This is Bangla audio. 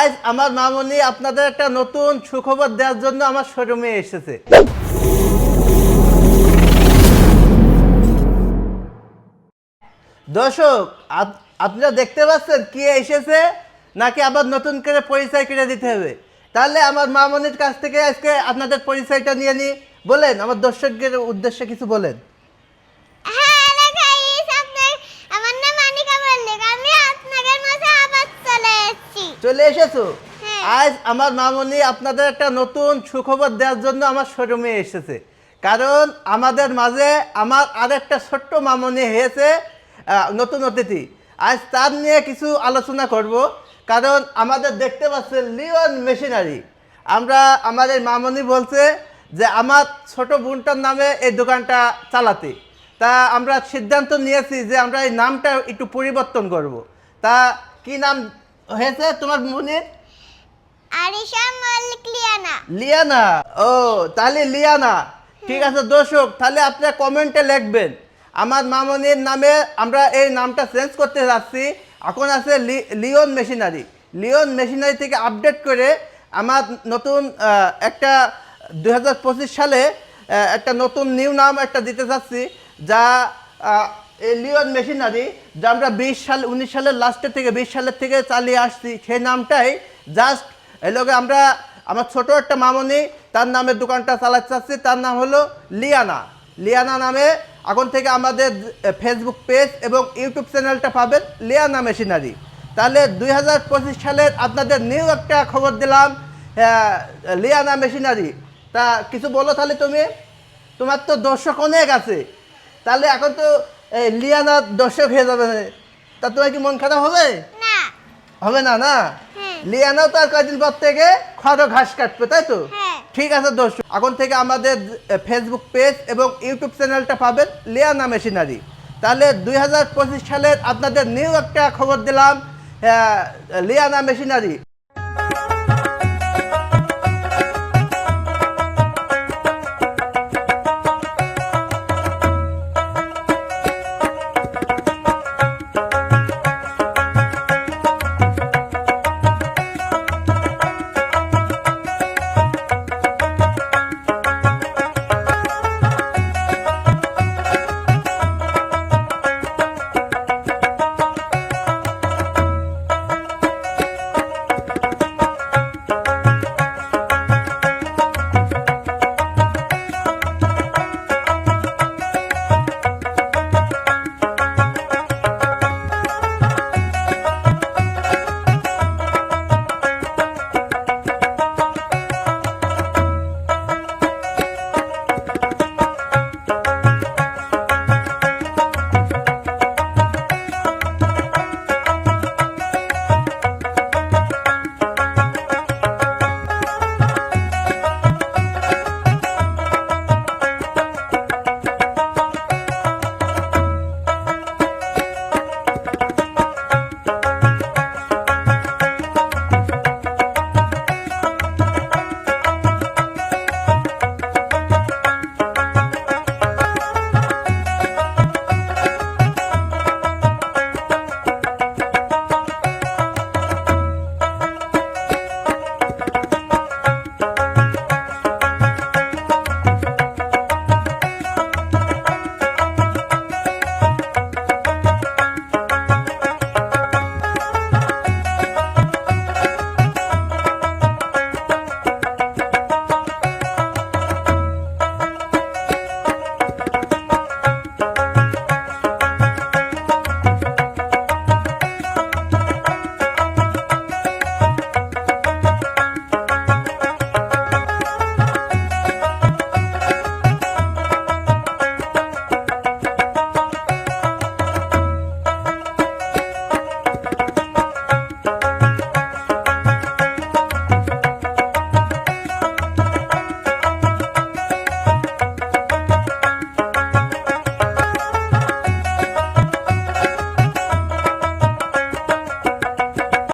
আজ আমার মামনি আপনাদের একটা নতুন সুখবর দেওয়ার জন্য আমার শোরুমে এসেছে। দর্শক, আপ- আপনারা দেখতে পাচ্ছেন কি এসেছে? নাকি আবার নতুন করে পরিচয় কিনে দিতে হবে? তাহলে আমার মামনির কাছ থেকে আজকে আপনাদের পরিচয়টা নিয়ে নি। বলেন, আমার দর্শকদের উদ্দেশ্যে কিছু বলেন হ্যালো গাইস আপনার আমার নাম আনিকা মল্লিক আমি আপনাদের মাঝে আবার চলে এসেছি চলে এসেছ? হ্যাঁ। আজ আমার মামনি আপনাদের একটা নতুন সুখবর দেওয়ার জন্য আমার শোরুমে এসেছে। কারণ আমাদের মাঝে আমার আরেকটা ছোট্ট মামনি হয়েছে নতুন অতিথি। আজ তার নিয়ে কিছু আলোচনা করব। কারণ আমাদের দেখতে পাচ্ছেন লিওন মেশিনারি। আমরা আমাদের মামনি বলছে যে আমার ছোট বোনটার নামে এই দোকানটা চালাতে। তা আমরা সিদ্ধান্ত নিয়েছি যে আমরা এই নামটা একটু পরিবর্তন করব। তা কি নাম হয়েছে তোমার মনির আরিশা মল্লিক লিয়ানা। লিয়ানা? ও তাহলে লিয়ানা। ঠিক আছে দর্শক তাহলে আপনারা কমেন্টে লিখবেন। আমার মামনির নামে আমরা এই নামটা চেঞ্জ করতে যাচ্ছি। এখন আছে লিওন মেশিনারি। লিওন মেশিনারি থেকে আপডেট করে আমার নতুন একটা দুহাজার পঁচিশ সালে একটা নতুন নিউ নাম একটা দিতে চাচ্ছি যা এই লিওন মেশিনারি যা আমরা বিশ সাল, উনিশ সালের লাস্টের থেকে, বিশ সালের থেকে চালিয়ে আসছি সেই নামটাই জাস্ট এই লোকে আমরা, আমার ছোট একটা মামনি, তার নামে দোকানটা চালাতে চাচ্ছি, তার নাম হলো লিয়ানা। লিয়ানা নামে এখন থেকে আমাদের ফেসবুক পেজ এবং ইউটিউব চ্যানেলটা পাবেন, লিয়ানা মেশিনারি তাহলে দুই হাজার পঁচিশ সালের আপনাদের নিউ একটা খবর দিলাম লিয়ানা মেশিনারি তা কিছু বলো তাহলে তুমি? তোমার তো দর্শক অনেক আছে। তাহলে এখন তো এই লিয়ানা দর্শক হয়ে যাবে। তা তোমার কি মন খারাপ হবে? না। হবে না না? হ্যাঁ। লিয়ানাও তো আর কয়েকদিন পর থেকে খড় ঘাস কাটবে তাই তো? হ্যাঁ। ঠিক আছে দর্শক এখন থেকে আমাদের ফেসবুক পেজ এবং ইউটিউব চ্যানেলটা পাবেন লিয়ানা মেশিনারি। তাহলে দুই সালের আপনাদের নিউ একটা খবর দিলাম আহ, লিয়ানা মেশিনারি।